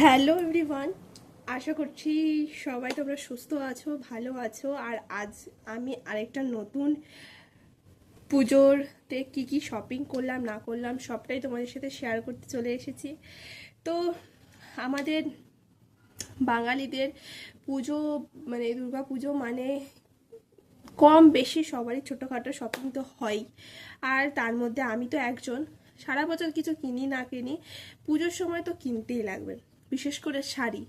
Hello everyone, আশা করছি সবাই তোমরা সুস্থ আছো, ভালো আছো। আর আজ আমি আরেকটা নতুন পুজোরতে কি কি শপিং করলাম, না করলাম, সবটাই তোমাদের সাথে শেয়ার করতে চলে এসেছি। তো আমাদের বাঙালিদের পুজো মানে দুর্গা পুজো মানে কম বেশি সবারই ছোটোখাটো শপিং তো হয়। আর তার মধ্যে আমি তো একজন, সারা বছর কিছু কিনি না কিনি, পুজোর সময় তো কিনতেই লাগবে। বিশেষ করে শাড়ি।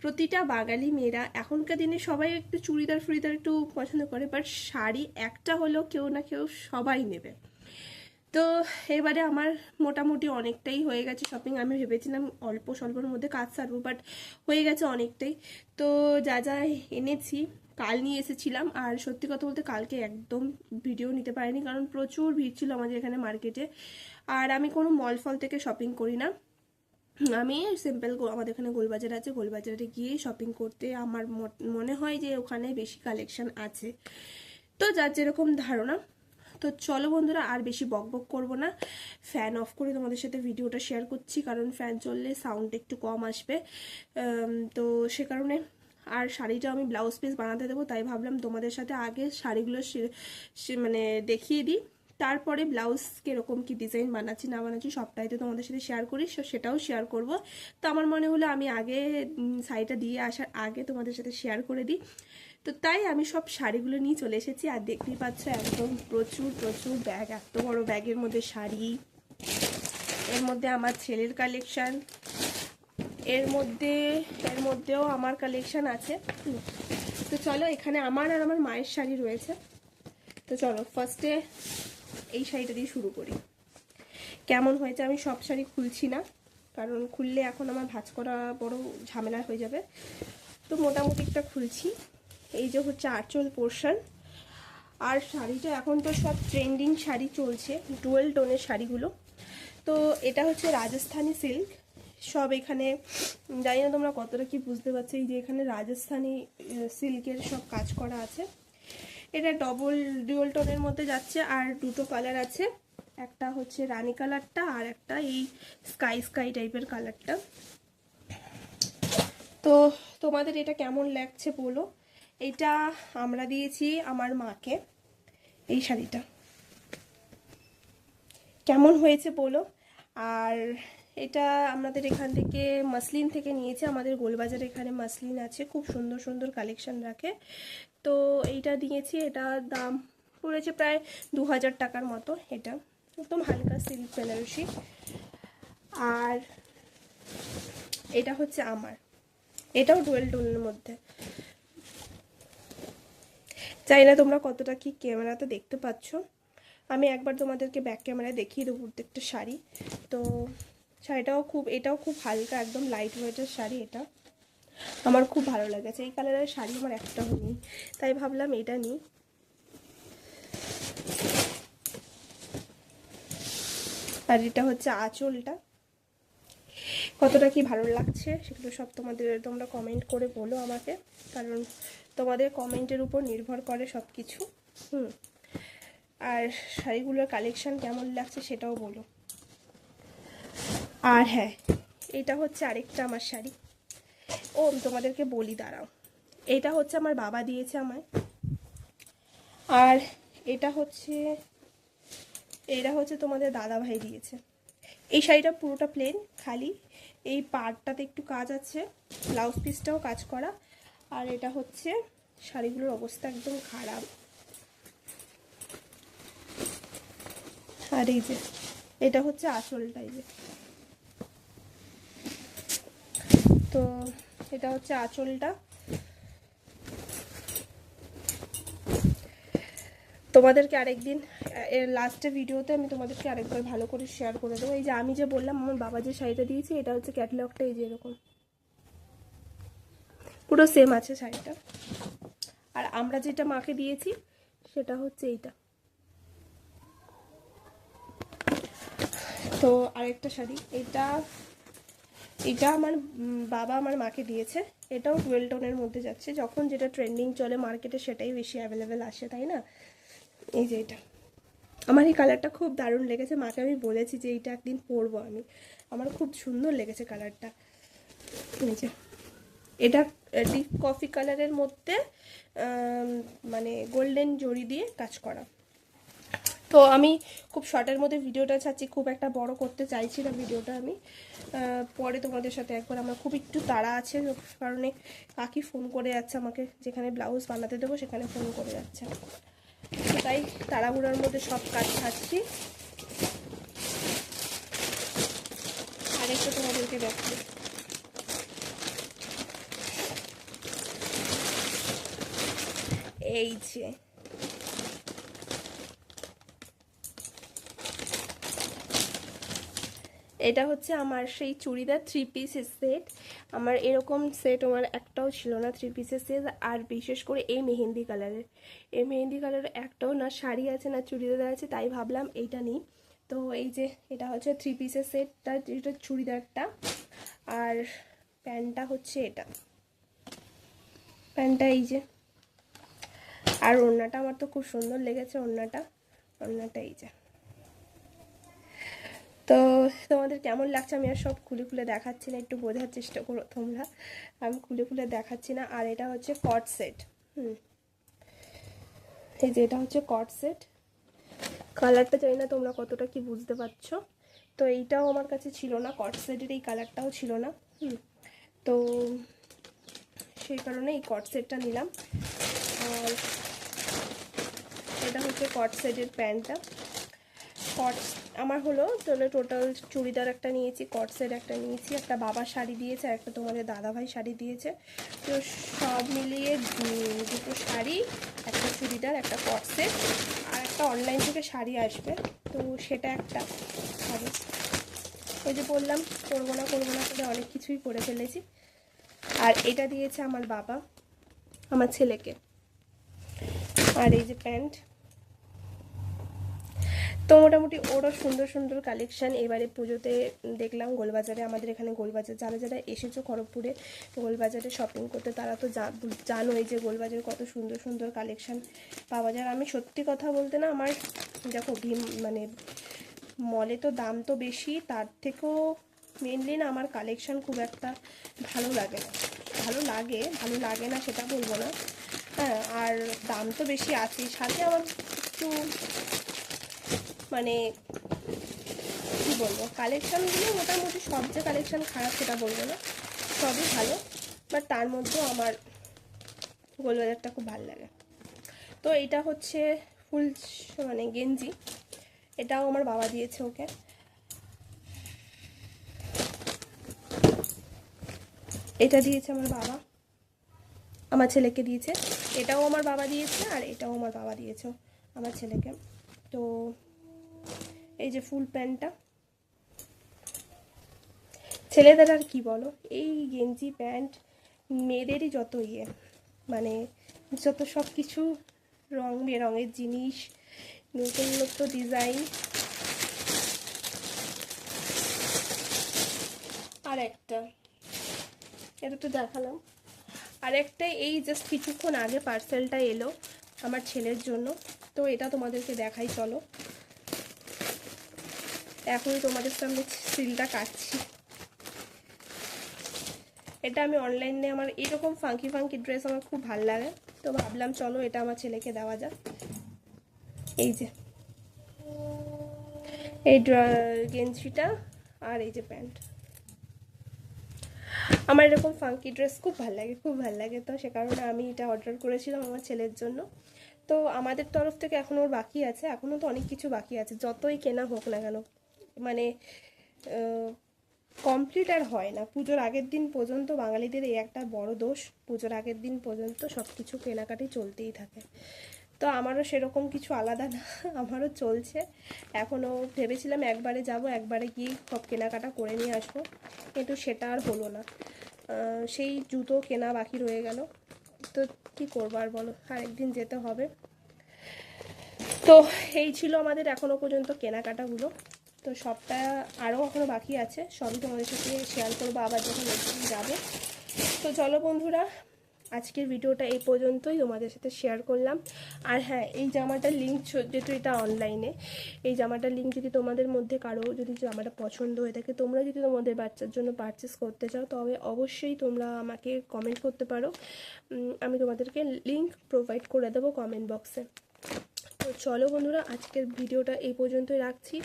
প্রতিটা বাঙালি মেয়েরা এখনকার দিনে সবাই একটু চুড়িদার ফুড়িদার একটু পছন্দ করে বাট শাড়ি একটা হলেও কেউ না কেউ সবাই নেবে। তো এবারে আমার মোটামুটি অনেকটাই হয়ে গেছে শপিং আমি ভেবেছিলাম অল্প স্বল্পর মধ্যে কাজ সারবো বাট হয়ে গেছে অনেকটাই। তো যা যা এনেছি, কাল নিয়ে এসেছিলাম। আর সত্যি কথা বলতে কালকে একদম ভিডিও নিতে পারিনি, কারণ প্রচুর ভিড় ছিল আমাদের এখানে মার্কেটে আর আমি কোনো মল ফল থেকে শপিং করি না। আমি সিম্পল আমাদের এখানে গোলবাজার আছে। গোলবাজারে গিয়ে শপিং করতে আমার মনে হয় যে ওখানে বেশি কালেকশন আছে। তো যার যেরকম ধারণা, তো চলো বন্ধুরা আর বেশি বক বক করব না। ফ্যান অফ করে তোমাদের সাথে ভিডিওটা শেয়ার করছি, কারণ ফ্যান চললে সাউন্ড একটু কম আসবে। তো সে কারণে আর শাড়িটা আমি ব্লাউজ পিস বানাতে দেবো, তাই ভাবলাম তোমাদের সাথে আগে শাড়িগুলো মানে দেখিয়ে দিই। তারপরে ব্লাউজ কীরকম কি ডিজাইন বানাচ্ছি, না বানাচ্ছি, সবটাই তো তোমাদের সাথে শেয়ার করি সেটাও শেয়ার করব। তো আমার মনে হলো আমি আগে শাড়িটা দিয়ে আসার আগে তোমাদের সাথে শেয়ার করে দিই। তো তাই আমি সব শাড়িগুলো নিয়ে চলে এসেছি, আর দেখতেই পাচ্ছ একদম প্রচুর প্রচুর ব্যাগ এত বড় ব্যাগের মধ্যে শাড়ি। এর মধ্যে আমার ছেলের কালেকশান এর মধ্যে, এর মধ্যেও আমার কালেকশান আছে। তো চলো এখানে আমার আর আমার মায়ের শাড়ি রয়েছে। তো চলো ফার্স্টে এই শাড়িটা দিয়ে শুরু করি। কেমন হয়েছে আমি সব শাড়ি খুলছি না, কারণ খুললে এখন আমার ভাজ করা বড় ঝামেলা হয়ে যাবে। তো মোটামুটি একটা খুলছি। এই যে হচ্ছে আঁচল পোর্শন। আর শাড়িটা এখন তো সব ট্রেন্ডিং শাড়ি চলছে, ডুয়েল টোনের শাড়িগুলো। তো এটা হচ্ছে রাজস্থানি সিল্ক। সব এখানে, জানি না তোমরা কতটা কি বুঝতে পারছ, এই যে এখানে রাজস্থানি সিল্কের সব কাজ করা আছে। এটা ডবল ডিউল টোনের মধ্যে যাচ্ছে আর দুটো কালার আছে। একটা হচ্ছে রানি কালারটা আর একটা এই স্কাই স্কাই টাইপের কালারটা। তো তোমাদের এটা কেমন লাগছে বলো? এটা আমরা দিয়েছি আমার মাকে, এই শাড়িটা। কেমন হয়েছে বলো? আর এটা আমাদের এখান থেকে মাসলিন থেকে নিয়েছে। আমাদের গোলবাজার এখানে মাসলিন আছে, খুব সুন্দর সুন্দর কালেকশন রাখে। তো এইটা দিয়েছি, এটা দাম পড়েছে প্রায় দু হাজার টাকার মতো এটা। একদম হালকা সিল্ক বেনারসি। আর এটা হচ্ছে আমার। এটাও ডুয়েল টোনের মধ্যে। চাই না তোমরা কতটা কি ক্যামেরাতে দেখতে পাচ্ছ। আমি একবার তোমাদেরকে ব্যাক ক্যামেরায় দেখিয়ে দেবো প্রত্যেকটা শাড়ি। তো শাড়িটাও খুব, এটাও খুব হালকা, একদম লাইট ওয়েটের শাড়ি এটা। আমার খুব ভালো লেগেছে। এই কালারের শাড়ি আমার একটাও নেই তাই ভাবলাম এটা নিই। আর এটা হচ্ছে আঁচলটা। কতটা কি ভালো লাগছে সেগুলো সব তোমাদের, তোমরা কমেন্ট করে বলো আমাকে। কারণ তোমাদের কমেন্টের উপর নির্ভর করে সব কিছু হুম। আর শাড়িগুলোর কালেকশান কেমন লাগছে সেটাও বলো। আর হ্যাঁ এটা হচ্ছে আরেকটা আমার শাড়ি। ও তোমাদেরকে বলি, দাঁড়াও। এটা হচ্ছে আমার বাবা দিয়েছে আমায়। আর এটা হচ্ছে এটা হচ্ছে তোমাদের দাদা ভাই দিয়েছে। এই শাড়িটা পুরোটা প্লেন খালি। এই পাড়টাতে একটু কাজ আছে ব্লাউজ পিসটাও কাজ করা। আর এটা হচ্ছে, শাড়িগুলোর অবস্থা একদম খারাপ। আর এই যে, এটা হচ্ছে আসল টাইপের তো এটা হচ্ছে আঁচলটা। তোমাদেরকে আরেকদিন এর লাস্টের ভিডিওতে আমি তোমাদেরকে আরেকবার ভালো করে শেয়ার করে দেবো। এই যে আমি যে বললাম, আমার বাবা যে শাড়িটা দিয়েছে, এটা হচ্ছে ক্যাটলগটা এই যে এরকম। পুরো সেম আছে শাড়িটা। আর আমরা যেটা মাকে দিয়েছি, সেটা হচ্ছে এইটা। তো আরেকটা শাড়ি, এটা এটা আমার বাবা আমার মাকে দিয়েছে। এটাও টুয়েলভ টোনের মধ্যে যাচ্ছে। যখন যেটা ট্রেন্ডিং চলে মার্কেটে সেটাই বেশি অ্যাভেলেবেল আসে, তাই না? এই যে এটা। আমার এই কালারটা খুব দারুণ লেগেছে। মাকে আমি বলেছি যে, এইটা একদিন পরবো আমি। আমার খুব সুন্দর লেগেছে কালারটা এই যে। এটা ডিপ কফি কালারের মধ্যে মানে গোল্ডেন জড়ি দিয়ে কাজ করা। তো আমি খুব শর্টের মধ্যে ভিডিওটা চাচ্ছি খুব একটা বড় করতে চাইছি না ভিডিওটা আমি। পরে তোমাদের সাথে একবার আমার খুব একটু তাড়া আছে কারণে কাকি ফোন করে যাচ্ছে আমাকে, যেখানে ব্লাউজ বানাতে দেবো সেখানে ফোন করে যাচ্ছে। তাই তাড়াহুড়োর মধ্যে সব কাজ ছাড়ছি। একটু তোমাদেরকে দেখাবো এই যে এটা হচ্ছে আমার সেই চুড়িদার থ্রি পিসের সেট আমার এরকম সেট আমার একটাও ছিল না থ্রি পিসের সেট আর বিশেষ করে এই মেহেন্দি কালারের এই মেহেন্দি কালারের একটাও না শাড়ি আছে না চুড়িদার আছে, তাই ভাবলাম এইটা নিই। তো এই যে এটা হচ্ছে থ্রি পিসের সেটটা যেটা চুড়িদারটা। আর প্যান্টটা হচ্ছে এটা। প্যান্টটা এই যে। আর ওড়নাটা আমার তো খুব সুন্দর লেগেছে, ওড়নাটা। ওড়নাটা এই যে। তো তোমাদের কেমন লাগছে? আমি আর সব খুলে খুলে দেখাচ্ছি না, একটু বোঝার চেষ্টা করো তোমরা। আমি খুলে খুলে দেখাচ্ছি না। আর এটা হচ্ছে কট সেট হুম। এই যে এটা হচ্ছে কট সেট কালারটা জানি না তোমরা কতটা কি বুঝতে পারছ। তো এইটাও আমার কাছে ছিল না কট সেটের এই কালারটাও ছিল না, হুম। তো সেই কারণে এই কট সেটটা নিলাম। আর এটা হচ্ছে কট সেটের প্যান্টটা। কট আমার হলো তাহলে টোটাল চুড়িদার একটা নিয়েছি কটসের একটা নিয়েছি, একটা বাবা শাড়ি দিয়েছে আর একটা তোমাদের দাদাভাই শাড়ি দিয়েছে। তো সব মিলিয়ে দুটো শাড়ি, একটা চুড়িদার, একটা কটসের আর একটা অনলাইন থেকে শাড়ি আসবে। তো সেটা একটা। শাড়ি ওই যে বললাম, করব না করব না করে অনেক কিছুই করে ফেলেছি। আর এটা দিয়েছে আমার বাবা, আমার ছেলেকে। আর এই যে প্যান্ট তো মোটামুটি ওরও সুন্দর সুন্দর কালেকশান এবারে পুজোতে দেখলাম গোলবাজারে, আমাদের এখানে গোলবাজার, যারা যারা এসেছ খড়গপুরে, গোলবাজারে শপিং করতে, তারা তো জানোই যে গোলবাজারে কত সুন্দর সুন্দর কালেকশান পাওয়া যায়। আমি সত্যি কথা বলতে না, আমার দেখো ভীম মানে মলে তো দাম তো বেশি, তার থেকেও মেনলি না আমার কালেকশান খুব একটা ভালো লাগে না। ভালো লাগে ভালো লাগে না সেটা বলব না। হ্যাঁ আর দাম তো বেশি আছেই। সাথে আমার একটু মানে কি বলব কালেকশানগুলো মোটামুটি সব যে কালেকশান খারাপ সেটা বলব না, সবই ভালো বাট তার মধ্যেও আমার গোলবাজারটা খুব ভালো লাগে। তো এটা হচ্ছে ফুল মানে গেঞ্জি, এটাও আমার বাবা দিয়েছে ওকে। এটা দিয়েছে আমার বাবা, আমার ছেলেকে দিয়েছে। এটাও আমার বাবা দিয়েছে আর এটাও আমার বাবা দিয়েছে, আমার ছেলেকে। তো এই যে ফুল প্যান্টটা ছেলেদের আর কি বলো? এই গেঞ্জি প্যান্ট মেয়েদেরই যত ইয়ে মানে যত সব কিছু রং বেরঙের জিনিস, নতুন নতুন ডিজাইন। আর একটা এটা তো দেখালাম। আর একটা এই জাস্ট কিছুক্ষণ আগে পার্সেলটা এলো আমার ছেলের জন্য। তো এটা তোমাদেরকে দেখাই, চলো। এখনই তোমাদের সামনে সিলটা কাটছি। এটা আমি অনলাইনে আমার এরকম ফাঙ্কি ফাঙ্কি ড্রেস আমার খুব ভালো লাগে। তো ভাবলাম চলো এটা আমার ছেলেকে দেওয়া যাক। এই যে। এই গেঞ্জিটা আর এই যে প্যান্ট। আমার এরকম ফাঙ্কি ড্রেস খুব ভালো লাগে, খুব ভালো লাগে তো। সে কারণে আমি এটা অর্ডার করেছিলাম আমার ছেলের জন্য। তো আমাদের তরফ থেকে এখনও ওর বাকি আছে। এখনও তো অনেক কিছু বাকি আছে। যতই কেনা হোক না কেন মানে কমপ্লিট আর হয় না। পুজোর আগের দিন পর্যন্ত বাঙালিদের এই একটা বড় দোষ, পুজোর আগের দিন পর্যন্ত সব কিছু কেনাকাটি চলতেই থাকে। তো আমারও সেরকম কিছু আলাদা না, আমারও চলছে। এখনও ভেবেছিলাম একবারে যাব, একবারে গিয়ে সব কেনাকাটা করে নিয়ে আসব, কিন্তু সেটা আর হলো না। সেই জুতো কেনা বাকি রয়ে গেল। তো কি করব আর বলো, আরেকদিন যেতে হবে। তো এই ছিল আমাদের এখনও পর্যন্ত কেনাকাটাগুলো। তো সবটা আরও এখনও বাকি আছে। সবই তোমাদের সাথে শেয়ার করব আবার যখন যাব। তো চলো বন্ধুরা, আজকের ভিডিওটা এই পর্যন্তই তোমাদের সাথে শেয়ার করলাম। আর হ্যাঁ এই জামাটার লিঙ্ক যেহেতু এটা অনলাইনে এই জামাটার লিঙ্ক যদি তোমাদের মধ্যে কারও যদি জামাটা পছন্দ হয়ে থাকে, তোমরা যদি তোমাদের বাচ্চার জন্য পারচেস করতে চাও, তবে অবশ্যই তোমরা আমাকে কমেন্ট করতে পারো। আমি তোমাদেরকে লিঙ্ক প্রোভাইড করে দেবো কমেন্ট বক্সে চলো বন্ধুরা, আজকের ভিডিওটা এই পর্যন্তই রাখছি।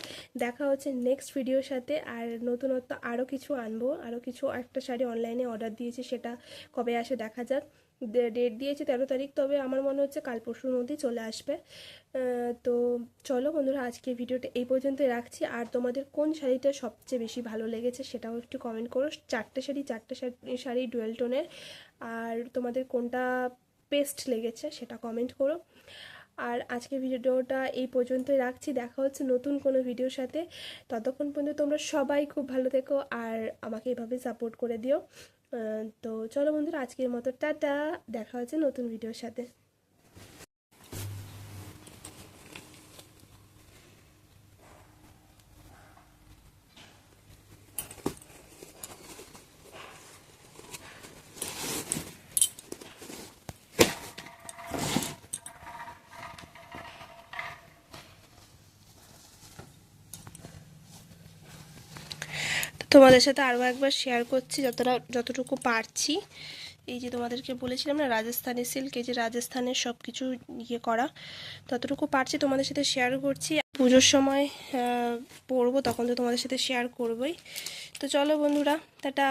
দেখা হচ্ছে নেক্সট ভিডিওর সাথে। আর নতুনত্ব আরও কিছু আনব। আরও কিছু একটা শাড়ি অনলাইনে অর্ডার দিয়েছি, সেটা কবে আসে দেখা যাক। ডেট দিয়েছে তেরো তারিখ, তবে আমার মনে হচ্ছে কাল পরশুর মধ্যেই চলে আসবে। তো চলো বন্ধুরা, আজকের ভিডিওটা এই পর্যন্তই রাখছি। আর তোমাদের কোন শাড়িটা সবচেয়ে বেশি ভালো লেগেছে সেটাও একটু কমেন্ট করো। চারটে শাড়ি চারটে শাড়ি শাড়ি ডুয়েল টোনের আর তোমাদের কোনটা বেস্ট লেগেছে সেটা কমেন্ট করো। আর আজকের ভিডিওটা এই পর্যন্তই রাখছি। দেখা হচ্ছে নতুন কোনো ভিডিওর সাথে। ততক্ষণ পর্যন্ত তোমরা সবাই খুব ভালো থেকো আর আমাকে এভাবে সাপোর্ট করে দিও। তো চলো বন্ধুরা, আজকের মতো টাটা। দেখা হচ্ছে নতুন ভিডিওর সাথে। তোমাদের সাথে আরও একবার শেয়ার করছি যতটা, যতটুকু পারছি। এই যে তোমাদেরকে বলেছিলাম না রাজস্থানের সিল্ক এই যে রাজস্থানের সব কিছু ইয়ে করা, ততটুকু পারছি তোমাদের সাথে শেয়ার করছি। পুজোর সময় পড়ব তখন তো তোমাদের সাথে শেয়ার করবই। তো চলো বন্ধুরা, টাটা।